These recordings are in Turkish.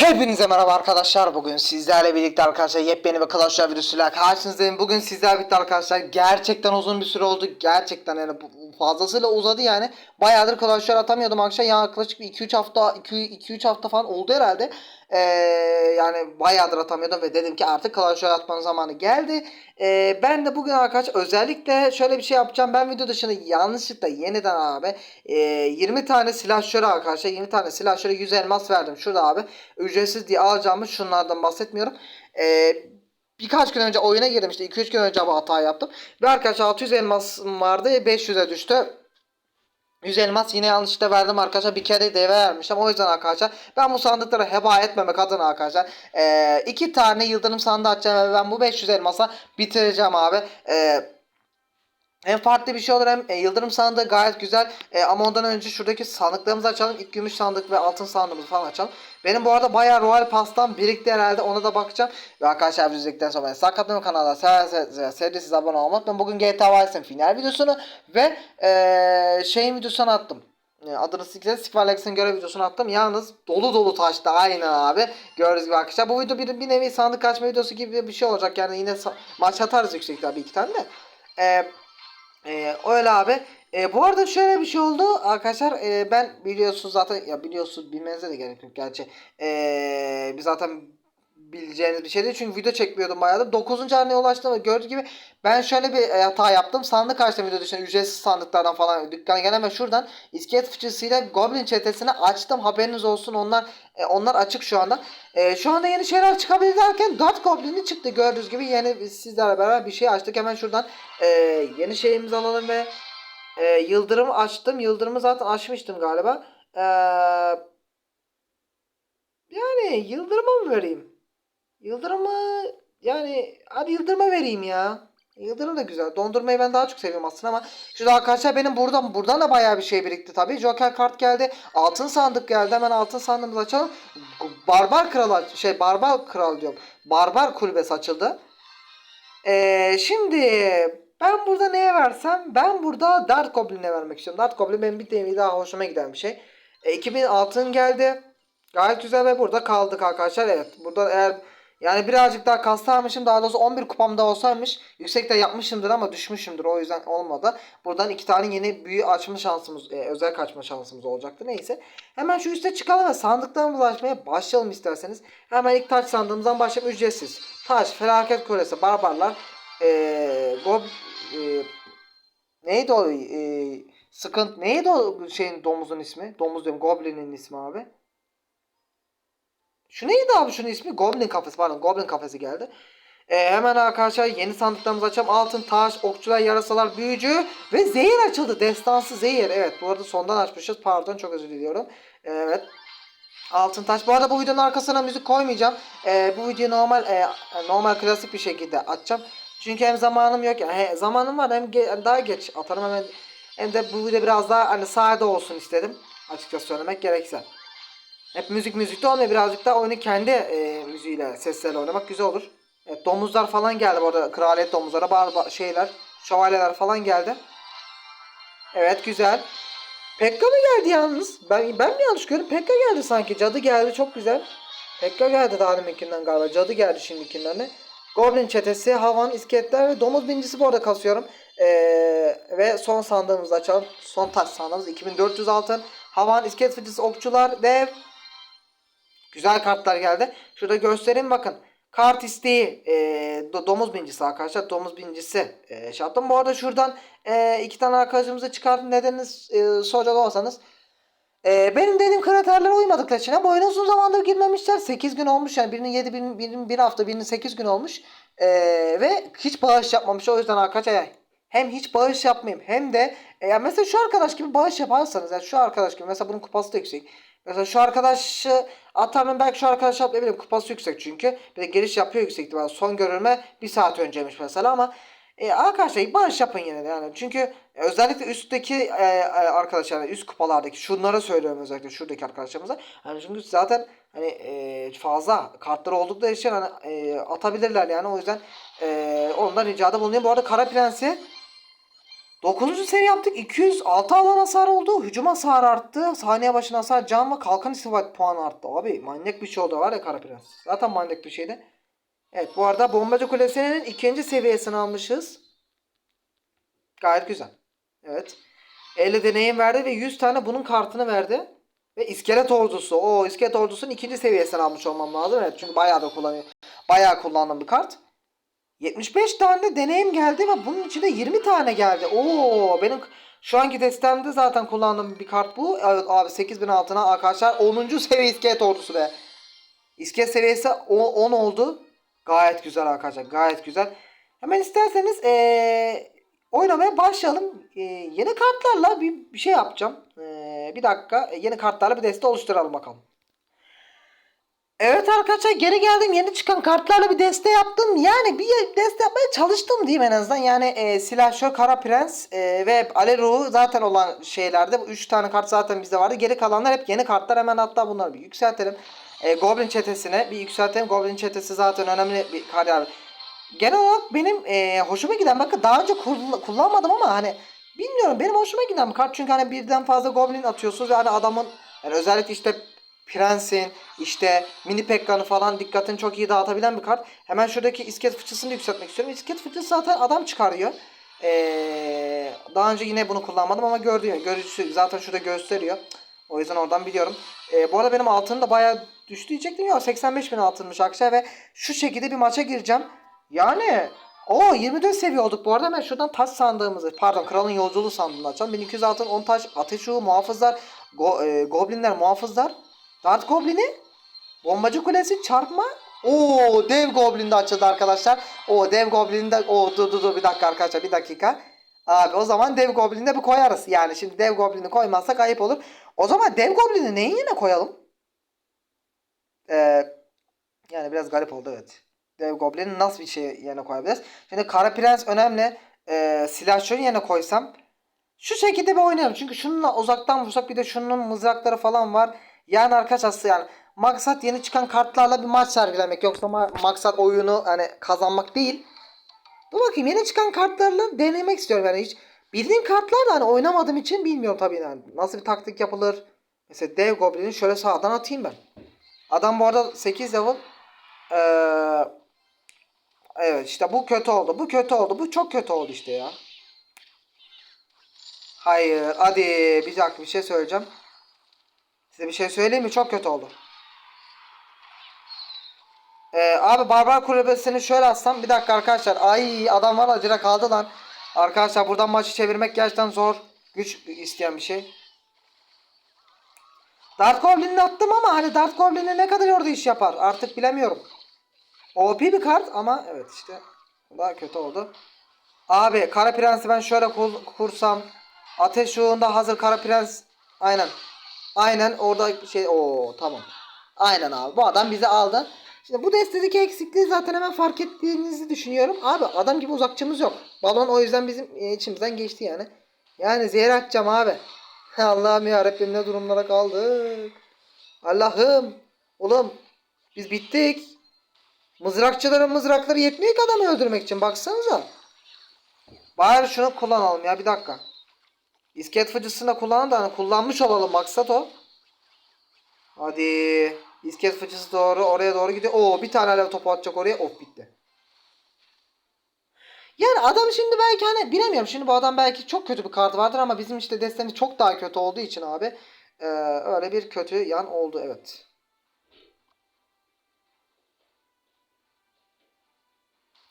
Hepinize merhaba arkadaşlar. Bugün sizlerle birlikte arkadaşlar yepyeni bir Clash Royale videosuyla karşınızdayım. Bugün sizlerle birlikte arkadaşlar gerçekten uzun bir süre oldu. Gerçekten yani fazlasıyla uzadı yani. Bayağıdır Clash Royale atamıyordum arkadaşlar. yaklaşık bir 2-3 hafta 2-3 hafta falan oldu herhalde. Ee, yani bayağıdır atamıyordum ve dedim ki artık Clash Royale atmanın zamanı geldi. Ee, ben de bugün arkadaşlar özellikle şöyle bir şey yapacağım. Ben video dışında yanlışlıkla yeniden abi e, 20 tane silahşöre arkadaşlar 20 tane silahşöre 100 elmas verdim. Şurada abi ücretsiz diye alacağımız şunlardan bahsetmiyorum. Ee, birkaç gün önce oyuna girdim işte 2-3 gün önce bu hata yaptım. Ve arkadaşlar 600 elmasım vardı 500'e düştü. 100 elmas yine yanlışlıkla verdim arkadaşlar. Bir kere deve vermiştim. O yüzden arkadaşlar ben bu sandıkları heba etmemek adına arkadaşlar. Ee, iki tane yıldırım sandığı açacağım ve ben bu 500 elmasa bitireceğim abi. Ee, hem farklı bir şey olur hem e, yıldırım sandığı gayet güzel. E, ama ondan önce şuradaki sandıklarımızı açalım. İlk gümüş sandık ve altın sandığımızı falan açalım. Benim bu arada bayağı Royal Pass'tan birikti herhalde. Ona da bakacağım. Ve arkadaşlar izledikten sonra beni sakatlamayın kanala severseniz sevdiyseniz abone olmayı unutmayın. Bugün GTA Vice'ın final videosunu ve e, şeyin videosunu attım. E, Adını siklet Squalex'in görev videosunu attım. Yalnız dolu dolu taştı aynen abi. Gördüğünüz gibi arkadaşlar. Bu video bir, bir nevi sandık açma videosu gibi bir şey olacak. Yani yine maç atarız yüksek tabii iki tane de. Eee ee, öyle abi. Ee, bu arada şöyle bir şey oldu arkadaşlar. Ee, ben biliyorsunuz zaten ya biliyorsunuz bilmenize de gerek yok gerçi. Ee, biz zaten bileceğiniz bir şey değil. Çünkü video çekmiyordum bayağıdır. 9. haneye ulaştım ve gördüğünüz gibi ben şöyle bir e, hata yaptım. Sandık açtım video dışında ücretsiz sandıklardan falan dükkana gelen ve şuradan iskelet fıçısıyla Goblin çetesini açtım. Haberiniz olsun onlar e, onlar açık şu anda. E, şu anda yeni şeyler çıkabilir derken 4 Goblin'i çıktı gördüğünüz gibi yeni sizlerle beraber bir şey açtık. Hemen şuradan e, yeni şeyimizi alalım ve e, Yıldırım açtım. Yıldırım'ı zaten açmıştım galiba. E, yani Yıldırım'a mı vereyim? Yıldırım'ı yani hadi Yıldırım'a vereyim ya. Yıldırım da güzel. Dondurmayı ben daha çok seviyorum aslında ama şurada arkadaşlar benim buradan buradan da bayağı bir şey birikti tabii. Joker kart geldi. Altın sandık geldi. Hemen altın sandığımızı açalım. Barbar kral şey barbar kral diyorum. Barbar kulübesi açıldı. Ee, şimdi ben burada neye versem ben burada Dart Goblin'e vermek istiyorum. Dart Goblin benim bir nevi daha hoşuma giden bir şey. E, 2000 altın geldi. Gayet güzel ve burada kaldık arkadaşlar. Evet burada eğer yani birazcık daha kastaymışım daha doğrusu 11 kupamda olsaymış yüksekte yapmışımdır ama düşmüşümdür o yüzden olmadı. Buradan iki tane yeni büyü açma şansımız e, özel kaçma şansımız olacaktı neyse. Hemen şu üste çıkalım ve sandıklarımızı açmaya başlayalım isterseniz. Hemen ilk taş sandığımızdan başlayalım ücretsiz. Taş, felaket kulesi, barbarlar, e, gob, e, neydi o e, sıkıntı neydi o şeyin domuzun ismi? Domuz diyorum goblinin ismi abi. Şu neydi abi şunun ismi? Goblin kafesi pardon Goblin kafesi geldi. Ee, hemen arkadaşlar yeni sandıklarımızı açalım. Altın, taş, okçular, yarasalar, büyücü ve zehir açıldı. Destansı zehir. Evet bu arada sondan açmışız. Pardon çok özür diliyorum. Evet. Altın taş. Bu arada bu videonun arkasına müzik koymayacağım. Ee, bu videoyu normal e, normal klasik bir şekilde açacağım. Çünkü hem zamanım yok. He, zamanım var hem ge- daha geç atarım hemen. Hem de bu video biraz daha hani sade olsun istedim. Açıkça söylemek gerekirse. Hep müzik müzikte olmuyor. Birazcık daha oyunu kendi e, müziğiyle, sesleriyle oynamak güzel olur. Evet, domuzlar falan geldi bu arada. Kraliyet domuzları, bar, bar- şeyler, şövalyeler falan geldi. Evet güzel. Pekka mı geldi yalnız? Ben ben mi yanlış gördüm? Pekka geldi sanki. Cadı geldi çok güzel. Pekka geldi daha deminkinden galiba. Cadı geldi şimdikinden de. Goblin çetesi, havan, iskeletler ve domuz bincisi bu arada kasıyorum. Ee, ve son sandığımızı açalım. Son taş sandığımız 2400 altın. Havan, iskelet fıçısı, okçular, dev, Güzel kartlar geldi. Şurada göstereyim bakın. Kart isteği e, do- domuz bincisi arkadaşlar. Domuz bincisi e, şey. Bu arada şuradan e, iki tane arkadaşımızı çıkarttım. Nedenini e, soracak olsanız. E, benim dediğim kriterlere uymadıkları için. Hem oyuna uzun zamandır girmemişler. 8 gün olmuş yani. Birinin 7, birinin, birinin 1 hafta, birinin 8 gün olmuş. E, ve hiç bağış yapmamış. O yüzden arkadaşlar hem hiç bağış yapmayayım hem de e, mesela şu arkadaş gibi bağış yaparsanız yani şu arkadaş gibi mesela bunun kupası da yüksek. Mesela şu arkadaşı atarım belki şu arkadaş atlayabilirim. Kupası yüksek çünkü. Bir de giriş yapıyor yüksek ihtimalle. Son görülme bir saat önceymiş mesela ama e, arkadaşlar bağış yapın yine de yani. Çünkü özellikle üstteki e, e, arkadaşlar üst kupalardaki şunlara söylüyorum özellikle şuradaki arkadaşlarımıza. Hani çünkü zaten hani e, fazla kartları oldukları için hani e, atabilirler yani o yüzden e, ondan ricada bulunuyor. Bu arada Kara Prens'i 9. seviye yaptık. 206 alan hasar oldu. Hücum hasarı arttı. Saniye başına hasar, can ve kalkan istifade puanı arttı. Abi manyak bir şey oldu var ya Kara Prens. Zaten manyak bir şeydi. Evet bu arada Bombacı Kulesi'nin ikinci seviyesini almışız. Gayet güzel. Evet. 50 deneyim verdi ve 100 tane bunun kartını verdi. Ve iskelet ordusu. O iskelet ordusunun ikinci seviyesini almış olmam lazım. Evet çünkü bayağı da kullanıyor. Bayağı kullandığım bir kart. 75 tane de deneyim geldi ve bunun içinde 20 tane geldi. Oo benim şu anki destemde zaten kullandığım bir kart bu. Evet abi 8000 altına arkadaşlar 10. seviye iskelet ordusu be. İskelet seviyesi 10 oldu. Gayet güzel arkadaşlar. Gayet güzel. Hemen isterseniz ee, oynamaya başlayalım. Ee, yeni kartlarla bir, bir şey yapacağım. Ee, bir dakika. Yeni kartlarla bir deste oluşturalım bakalım. Evet arkadaşlar geri geldim. Yeni çıkan kartlarla bir deste yaptım. Yani bir deste yapmaya çalıştım diyeyim en azından. Yani e, Silahşör, Kara Prens e, ve Ale Ruhu zaten olan şeylerde. Bu 3 tane kart zaten bizde vardı. Geri kalanlar hep yeni kartlar. Hemen hatta bunları bir yükseltelim. E, Goblin çetesine bir yükseltelim. Goblin çetesi zaten önemli bir kart. Yani genel olarak benim e, hoşuma giden bakın daha önce kull- kullanmadım ama hani bilmiyorum benim hoşuma giden kart. Çünkü hani birden fazla Goblin atıyorsunuz. Yani adamın yani özellikle işte Prens'in işte mini Pekka'nı falan dikkatini çok iyi dağıtabilen bir kart. Hemen şuradaki iskelet fıçısını yükseltmek istiyorum. İskelet fıçısı zaten adam çıkarıyor. Ee, daha önce yine bunu kullanmadım ama gördüğüm görücüsü zaten şurada gösteriyor. O yüzden oradan biliyorum. Ee, bu arada benim altınım da bayağı düştü diyecektim ya 85 bin altınmış arkadaşlar ve şu şekilde bir maça gireceğim. Yani o 24 seviye olduk bu arada hemen şuradan taş sandığımızı pardon kralın yolculuğu sandığını açalım. 1200 altın 10 taş ateş uğu muhafızlar go, e, goblinler muhafızlar Dart Goblin'i bombacı kulesi çarpma Oo dev goblin de açıldı arkadaşlar. O dev goblin de o dur dur dur bir dakika arkadaşlar bir dakika. Abi o zaman dev goblini de bir koyarız. Yani şimdi dev goblini koymazsak ayıp olur. O zaman dev goblini neyin yerine koyalım? Ee, yani biraz garip oldu evet. Dev goblini nasıl bir şey yerine koyabiliriz? Şimdi Kara Prens önemli. Ee, silahşörün yerine koysam. Şu şekilde bir oynayalım. Çünkü şununla uzaktan vursak bir de şunun mızrakları falan var. Yani arkadaşlar yani maksat yeni çıkan kartlarla bir maç sergilemek. Yoksa ma- maksat oyunu hani kazanmak değil. Dur bakayım yeni çıkan kartlarla denemek istiyorum yani hiç. Bildiğim kartlar da hani oynamadığım için bilmiyorum tabii yani. Nasıl bir taktik yapılır. Mesela dev goblini şöyle sağdan atayım ben. Adam bu arada 8 level. Ee, evet işte bu kötü oldu. Bu kötü oldu. Bu çok kötü oldu işte ya. Hayır. Hadi bir dakika bir şey söyleyeceğim. Size bir şey söyleyeyim mi? Çok kötü oldu. Ee, abi barbar kulübesini şöyle atsam. Bir dakika arkadaşlar. Ay adam valla direkt aldı lan. Arkadaşlar buradan maçı çevirmek gerçekten zor. Güç isteyen bir şey. Dart Goblin'i attım ama hani Dart Goblin'i ne kadar orada iş yapar artık bilemiyorum. OP bir kart ama evet işte daha kötü oldu. Abi Kara Prens'i ben şöyle kur- kursam. Ateş Ruhu'nda hazır Kara Prens. Aynen. Aynen orada şey o tamam. Aynen abi bu adam bizi aldı. Şimdi bu destedeki eksikliği zaten hemen fark ettiğinizi düşünüyorum. Abi adam gibi uzakçımız yok. Balon o yüzden bizim e, içimizden geçti yani. Yani zehir atacağım abi. Allah'ım ya Rabbim ne durumlara kaldık. Allah'ım. Oğlum biz bittik. Mızrakçıların mızrakları yetmiyor ki adamı öldürmek için. Baksanıza. Bari şunu kullanalım ya bir dakika. İskelet fıcısını kullanın da hani kullanmış olalım maksat o. Hadi. İskelet fıcısı doğru oraya doğru gidiyor. Oo bir tane alev topu atacak oraya. Of bitti. Yani adam şimdi belki hani bilemiyorum. Şimdi bu adam belki çok kötü bir kart vardır ama bizim işte destemiz çok daha kötü olduğu için abi. eee, öyle bir kötü yan oldu evet.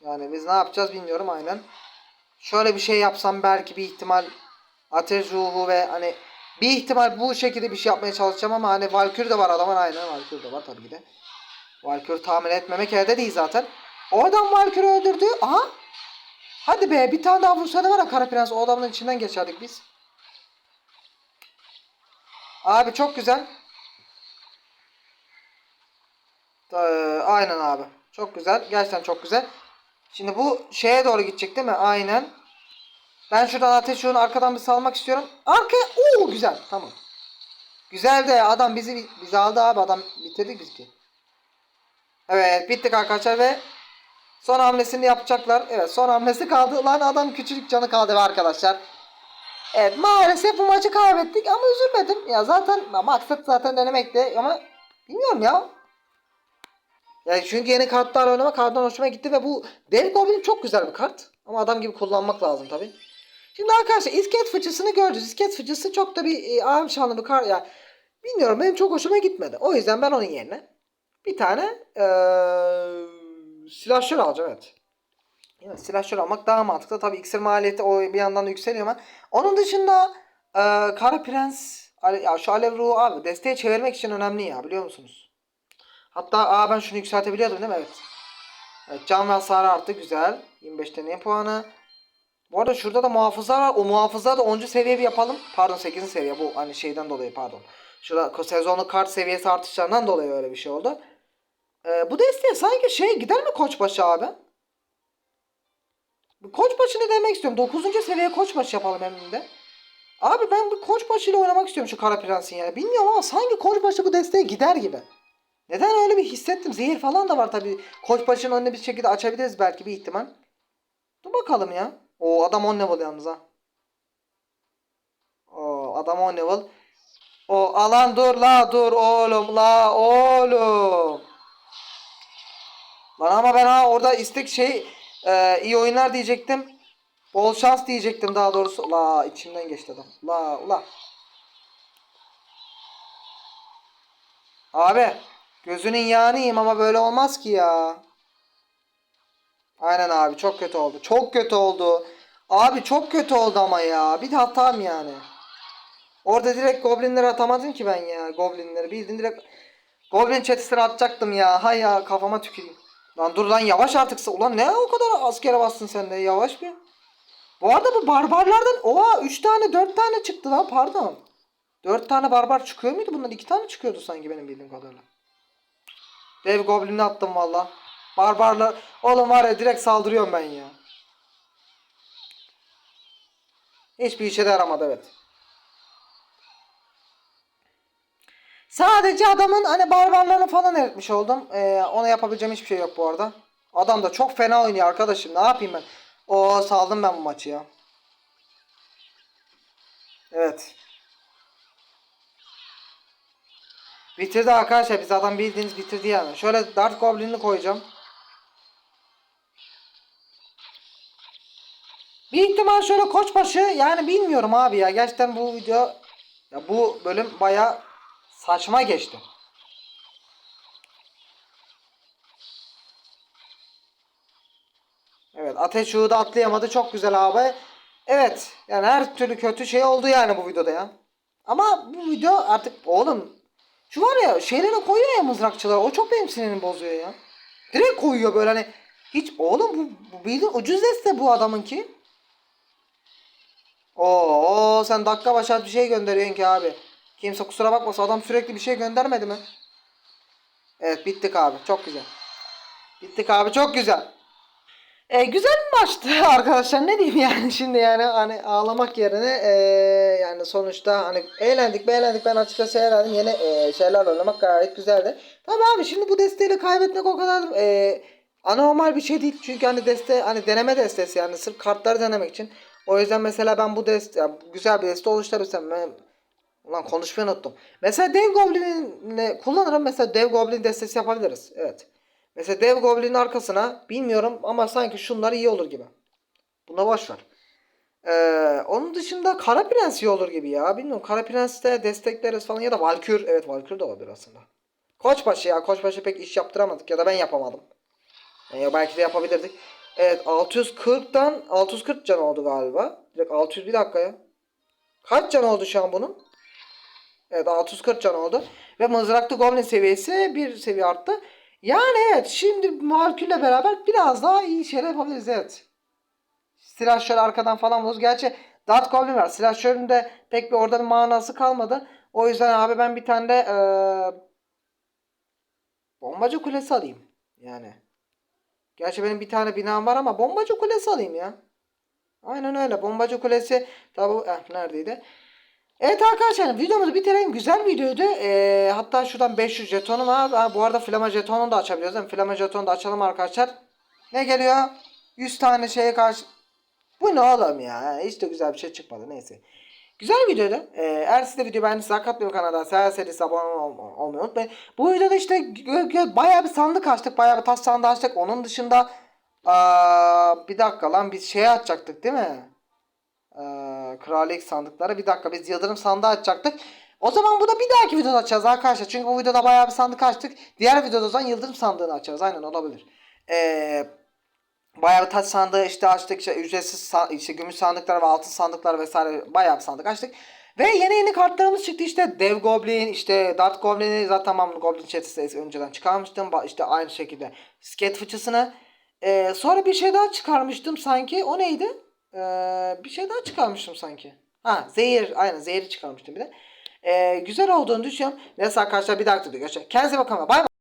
Yani biz ne yapacağız bilmiyorum aynen. Şöyle bir şey yapsam belki bir ihtimal ateş ruhu ve hani bir ihtimal bu şekilde bir şey yapmaya çalışacağım ama hani Valkyrie de var adamın aynen Valkyrie de var tabii ki de. Valkyrie tahmin etmemek elde değil zaten. Oradan Valkyrie öldürdü. Aha. Hadi be bir tane daha vursana var ya Kara Prens o adamın içinden geçerdik biz. Abi çok güzel. Ee, aynen abi. Çok güzel. Gerçekten çok güzel. Şimdi bu şeye doğru gidecek değil mi? Aynen. Ben şuradan ateş yolunu arkadan bir salmak istiyorum. Arkaya. Oo güzel. Tamam. Güzel de adam bizi bizi aldı abi. Adam bitirdik biz ki. Evet bittik arkadaşlar ve son hamlesini yapacaklar. Evet son hamlesi kaldı. Lan adam küçücük canı kaldı ve arkadaşlar. Evet maalesef bu maçı kaybettik ama üzülmedim. Ya zaten maksat zaten denemekti ama bilmiyorum ya. Yani çünkü yeni kartlar oynamak karttan hoşuma gitti ve bu Dev Goblin çok güzel bir kart. Ama adam gibi kullanmak lazım tabi. Şimdi arkadaşlar iskelet fıçısını göreceğiz. İskelet fıçısı çok da bir e, ağır şanlı bir kart. Ya, bilmiyorum benim çok hoşuma gitmedi. O yüzden ben onun yerine bir tane eee silahşör alacağım evet. Evet, silahşör almak daha mantıklı. Tabii iksir maliyeti o bir yandan da yükseliyor ama. Onun dışında eee Kara Prens ya şu alev ruhu abi desteğe çevirmek için önemli ya biliyor musunuz? Hatta aa ben şunu yükseltebiliyordum değil mi? Evet. Evet can ve hasarı arttı güzel. 25 deneyim puanı. Bu arada şurada da muhafızlar var. O muhafızlar da 10. seviye bir yapalım. Pardon 8. seviye bu hani şeyden dolayı pardon. Şurada sezonluk kart seviyesi artışlarından dolayı öyle bir şey oldu. Ee, bu desteğe sanki şey gider mi Koçbaşı abi? Koçbaşı ne demek istiyorum? 9. seviye Koçbaşı yapalım hem de. Abi ben bu Koçbaşı ile oynamak istiyorum şu Kara Prens'in yani. Bilmiyorum ama sanki Koçbaşı bu desteğe gider gibi. Neden öyle bir hissettim? Zehir falan da var tabii. Koçbaşı'nın önüne bir şekilde açabiliriz belki bir ihtimal. Dur bakalım ya. O adam 10 level yalnız ha. O adam 10 level. O alan dur la dur oğlum la oğlum. Lan ama ben ha orada istek şey e, iyi oyunlar diyecektim. Bol şans diyecektim daha doğrusu. La içimden geçti adam. La ula. Abi gözünün yağını ama böyle olmaz ki ya. Aynen abi çok kötü oldu. Çok kötü oldu. Abi çok kötü oldu ama ya. Bir de hatam yani. Orada direkt goblinleri atamadım ki ben ya. Goblinleri bildin direkt. Goblin çetesine atacaktım ya. Hay ya kafama tüküreyim. Lan dur lan yavaş artık. Ulan ne o kadar askere bastın sen de yavaş bir. Bu arada bu barbarlardan oha 3 tane 4 tane çıktı lan pardon. 4 tane barbar çıkıyor muydu bundan? 2 tane çıkıyordu sanki benim bildiğim kadarıyla. Dev goblin'i attım valla. Barbarlar. Oğlum var ya direkt saldırıyorum ben ya. Hiçbir işe de yaramadı evet. Sadece adamın hani barbarlarını falan eritmiş oldum. Ee, ona yapabileceğim hiçbir şey yok bu arada. Adam da çok fena oynuyor arkadaşım. Ne yapayım ben? O saldım ben bu maçı ya. Evet. Bitirdi arkadaşlar. Biz adam bildiğiniz bitirdi yani. Şöyle Dart Goblin'i koyacağım. Bir ihtimal şöyle koçbaşı yani bilmiyorum abi ya. Gerçekten bu video ya bu bölüm baya saçma geçti. Evet ateş uğu da atlayamadı. Çok güzel abi. Evet yani her türlü kötü şey oldu yani bu videoda ya. Ama bu video artık oğlum şu var ya şeylere koyuyor ya mızrakçılar. O çok benim sinirimi bozuyor ya. Direkt koyuyor böyle hani hiç oğlum bu, bu bildiğin ucuz deste bu adamınki. Oo sen dakika başı bir şey gönderiyorsun ki abi. Kimse kusura bakmasın adam sürekli bir şey göndermedi mi? Evet bittik abi çok güzel. Bittik abi çok güzel. E, güzel bir maçtı arkadaşlar ne diyeyim yani şimdi yani hani ağlamak yerine e, yani sonuçta hani eğlendik beğendik ben açıkçası eğlendim yeni e, şeyler oynamak gayet güzeldi. Tabii abi şimdi bu desteğiyle kaybetmek o kadar e, anormal bir şey değil çünkü hani deste hani deneme destesi yani sırf kartları denemek için. O yüzden mesela ben bu deste yani güzel bir deste oluşturursam ben Ulan konuşmayı unuttum. Mesela Dev Goblin'i kullanırım. Mesela Dev Goblin destesi yapabiliriz. Evet. Mesela Dev Goblin'in arkasına bilmiyorum ama sanki şunlar iyi olur gibi. Buna boş ver. Ee, onun dışında Kara Prens iyi olur gibi ya. Bilmiyorum Kara Prens'te destekleriz falan ya da Valkür. Evet Valkür de olabilir aslında. Koçbaşı ya. Koçbaşı pek iş yaptıramadık ya da ben yapamadım. Yani belki de yapabilirdik. Evet 640'dan 640 can oldu galiba. Direkt 600 bir dakika ya. Kaç can oldu şu an bunun? Evet 640 can oldu. Ve mızraklı goblin seviyesi bir seviye arttı. Yani evet şimdi Malkül'le beraber biraz daha iyi şeyler yapabiliriz evet. Silahşör arkadan falan buluruz. Gerçi Dart Goblin var. Silahşörün de pek bir orada bir manası kalmadı. O yüzden abi ben bir tane de ee, bombacı kulesi alayım. Yani. Gerçi benim bir tane binam var ama bombacı kulesi alayım ya. Aynen öyle. Bombacı kulesi tabi eh, neredeydi? Evet arkadaşlar videomuzu bitirelim. Güzel videoydu. Ee, hatta şuradan 500 jetonum var. Ha, bu arada flama jetonunu da açabiliyoruz. Mi? Flama jetonu da açalım arkadaşlar. Ne geliyor? 100 tane şeye karşı Bu ne oğlum ya? Yani hiç de güzel bir şey çıkmadı. Neyse. Güzel videoydu. Ee, eğer siz de video beğendiyseniz Hakat Benim kanalda Seher serisi abone ol- ol- olmayı unutmayın. Bu videoda işte bayağı bir sandık açtık. Bayağı bir taş sandığı açtık. Onun dışında aa, bir dakika lan biz şey açacaktık değil mi? Ee, kraliyet sandıkları. Bir dakika biz yıldırım sandığı açacaktık. O zaman bu da bir dahaki videoda açacağız arkadaşlar. Çünkü bu videoda bayağı bir sandık açtık. Diğer videoda o zaman yıldırım sandığını açacağız. Aynen olabilir. Eee Bayağı bir taş sandığı işte açtık işte ücretsiz işte gümüş sandıklar ve altın sandıklar vesaire bayağı bir sandık açtık. Ve yeni yeni kartlarımız çıktı işte Dev Goblin işte Dart Goblin'i zaten tamam Goblin Chat'i önceden çıkarmıştım. İşte aynı şekilde Sket fıçısını. Ee, sonra bir şey daha çıkarmıştım sanki. O neydi? Ee, bir şey daha çıkarmıştım sanki. Ha zehir aynen zehri çıkarmıştım bir de. Ee, güzel olduğunu düşünüyorum. Neyse arkadaşlar bir videoda görüşürüz. Kendinize bakın. Bay bay.